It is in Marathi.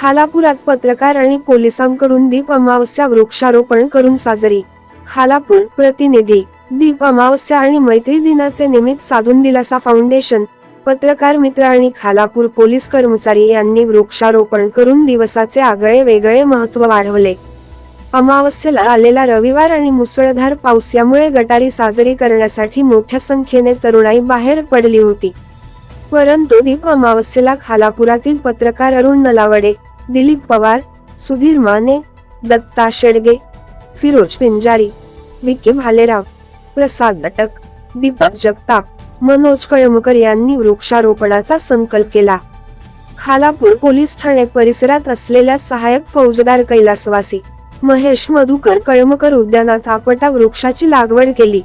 खालापुरात पत्रकार आणि पोलिसांकडून दीप अमावस्या वृक्षारोपण करून साजरी. खालापूर प्रतिनिधी दीप अमावस्या आणि मैत्री दिनाचे निमित्त साधून दिलासा फाउंडेशन पत्रकार मित्र आणि खालापूर पोलीस कर्मचारी यांनी वृक्षारोपण करून दिवसाचे आगळे वेगळे महत्त्व वाढवले. अमावस्येला आलेला रविवार आणि मुसळधार पाऊस यामुळे गटारी साजरी करण्यासाठी मोठ्या संख्येने तरुणाई बाहेर पडली होती. परंतु दीप अमावस्येला खालापुरातील पत्रकार अरुण नलावडे दिलीप पवार सुधीर माने दत्ता शेडगे फिरोज पिंजारी विके भालेराव प्रसाद नटक दीपक जगताप मनोज कळमकर यांनी वृक्षारोपणाचा संकल्प केला. खालापूर पोलीस ठाणे परिसरात असलेल्या सहाय्यक फौजदार कैलासवासी महेश मधुकर कळमकर उद्यानात आपटा वृक्षाची लागवड केली.